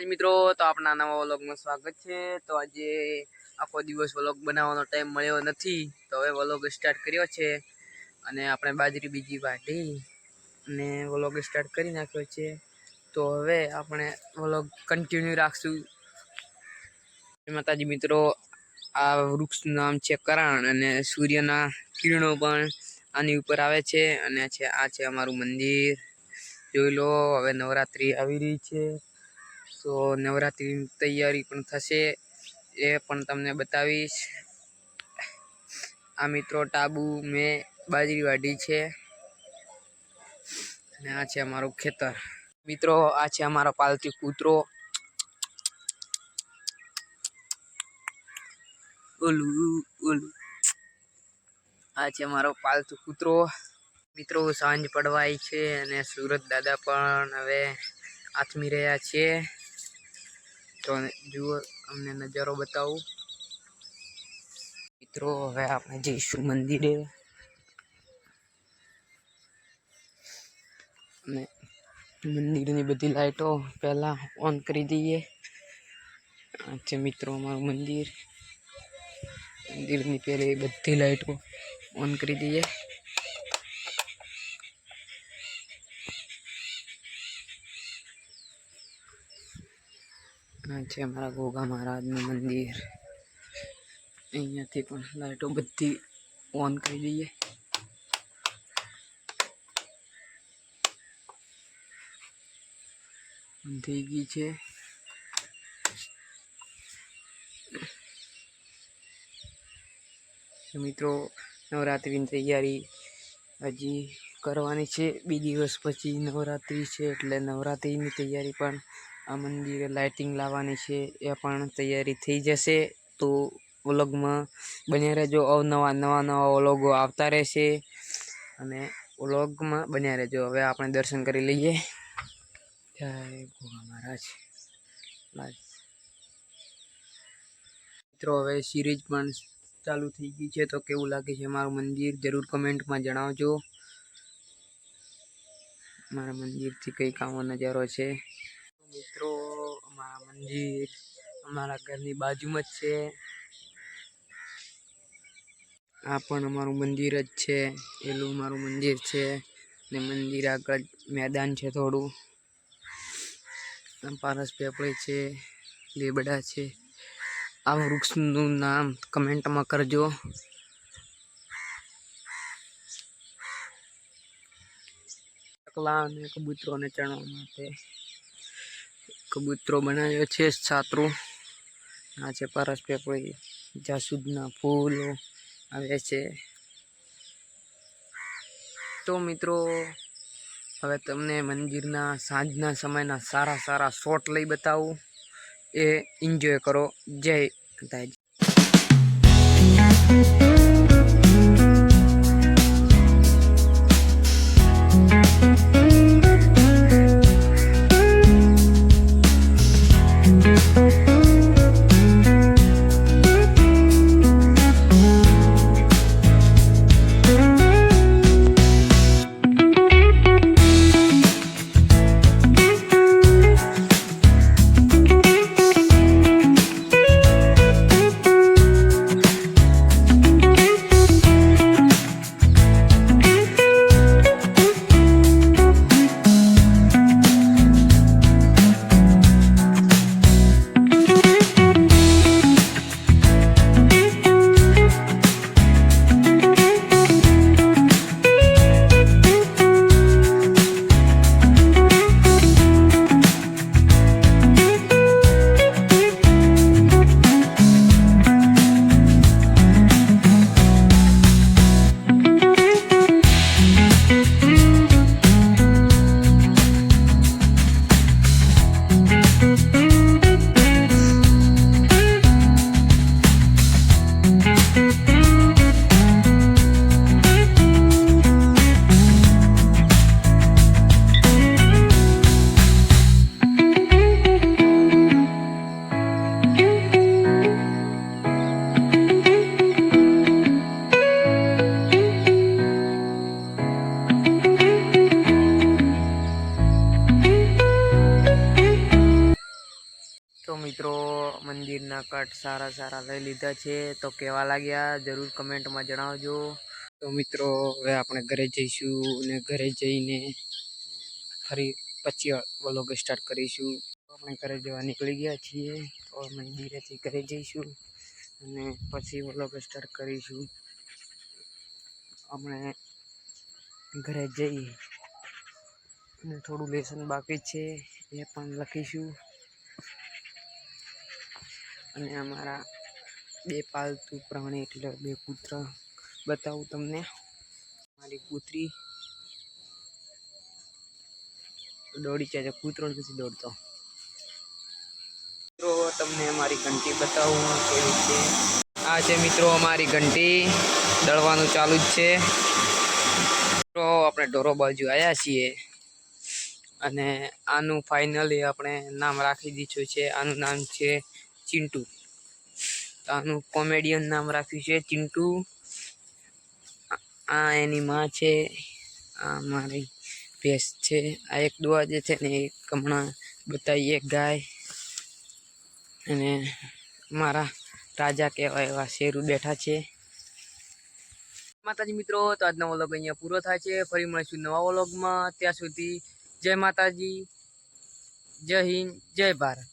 મિત્રો, તો આપણા નવા વ્લોગમાં સ્વાગત છે. તો આજે આખો દિવસ વ્લોગ બનાવવાનો ટાઈમ મળ્યો નથી. તો હવે વ્લોગ સ્ટાર્ટ કર્યો છે અને આપણે બાજરી બીજી વાટી અને વ્લોગ સ્ટાર્ટ કરી નાખ્યો છે. તો હવે આપણે વ્લોગ કન્ટિન્યુ રાખશું. માતાજી મિત્રો, આ વૃક્ષનું નામ છે કરાણ અને સૂર્યના કિરણો પણ આની ઉપર આવે છે અને છે, આ છે અમારું મંદિર. જોઈ લો, હવે નવરાત્રિ આવી રહી છે. તો નવરાત્રિની તૈયારી પણ થશે એ પણ તમને બતાવીશ. આ મિત્રો ટાબુ મેં બાજરી વાઢી છે. અને આ છે અમારું ખેતર. મિત્રો, આ છે અમારો પાલતુ કૂતરો. ઓલું ઓલું. આ છે અમારો પાલતુ કૂતરો. મિત્રો, સાંજ પડવાય છે અને સુરત દાદા પણ હવે આથમી રહ્યા છે. તો જુઓ, અમને નજારો બતાવું. મિત્રો, હવે આપણે જઈશું મંદિરે. અને મંદિરની બધી લાઈટો પહેલાં ઓન કરી દઈએ. આ છે મિત્રો અમારું મંદિર. મંદિરની પહેલે બધી લાઈટો ઓન કરી દઈએ. આ છે અમારા ગોગા મહારાજનું મંદિર. અહીંયાથી પણ લાઈટો બધી ઓન કરી દઈએ. થઈ ગઈ છે. મિત્રો, નવરાત્રિની તૈયારી હજી કરવાની છે. બે દિવસ પછી નવરાત્રિ છે એટલે નવરાત્રિની તૈયારી પણ આ મંદિરે લાઇટિંગ લાવવાની છે, એ પણ તૈયારી થઈ જશે. તો વ્લોગમાં બન્યા રહેજો, અવનવા નવા નવા વ્લોગો આવતા રહેશે. અને વ્લોગમાં બન્યા રહેજો. હવે આપણે દર્શન કરી લઈએ. જય ગોવા મહારાજ. મિત્રો, હવે સિરીઝ પણ ચાલુ થઈ ગઈ છે, તો કેવું લાગે છે મારું મંદિર? જરૂર કમેન્ટમાં જણાવજો. મારા મંદિરથી કઈ કામો નજારો છે. મિત્રો, અમારા મંદિર, અમારા ઘરની બાજુમાં જ છે. આ પણ અમારું મંદિર જ છે. પેલું મારું મંદિર છે ને મંદિર આગળ મેદાન છે થોડું. પારસ પેપળી છે, લીબડા છે. આ વૃક્ષનું નામ કમેન્ટમાં કરજો. ચકલા અને કબૂતરોને ચણવા માટે. કબૂતરો બનાવ્યો છે છાતરું. આ છે પારસ પેપળી જાસૂદના ફૂલો, આવે છે. તો મિત્રો, હવે તમને મંદિરના સાંજના સમયના સારા સારા શોટ લઈ બતાવું. એ એન્જોય કરો. જય માતાજી. મિત્રો, મંદિરના કટ સારા સારા લઈ લીધા છે, તો કેવા લાગ્યા જરૂર કમેન્ટમાં જણાવજો. તો મિત્રો, હવે આપણે ઘરે જઈશું અને ઘરે જઈને ફરી પછી વ્લોગ સ્ટાર્ટ કરીશું. આપણે ઘરે જવા નીકળી ગયા છીએ, તો મંદિરેથી ઘરે જઈશું અને પછી વ્લોગ સ્ટાર્ટ કરીશું. આપણે ઘરે જઈ અને થોડું લેસન બાકી છે, એ પણ લખીશું. અને અમારા બે પાલતુ પ્રાણી એટલે બે કૂતરા બતાવું તમને. મારી કૂતરી દોડી તો કૂતરો નથી દોડતો. મિત્રો, તમને અમારી ઘંટી બતાવું કેવી છે. આ છે મિત્રો અમારી ઘંટી. દળવાનું ચાલુ જ છે. મિત્રો, આપણે ઢોરો બાજુ આવ્યા છીએ. અને આનું ફાઇનલી આપણે નામ રાખી દીધું છે. આનું નામ છે તો આનું કોમેડિયન નામ રાખ્યું છે ચિંટુ. આ- એની માં છે. આ મારી ભેંસ છે. આ એક દુઆ જે છે ને એક હમણાં બતાવીએ ગાય. અને મારા રાજા કહેવાય એવા શેરું બેઠા છે. માતાજી મિત્રો, તો આજનો વ્લોગ અહીંયા પૂરો થાય છે. ફરી મળીશું નવા વ્લોગમાં. ત્યાં સુધી જય માતાજી. જય હિન્દ. જય ભારત.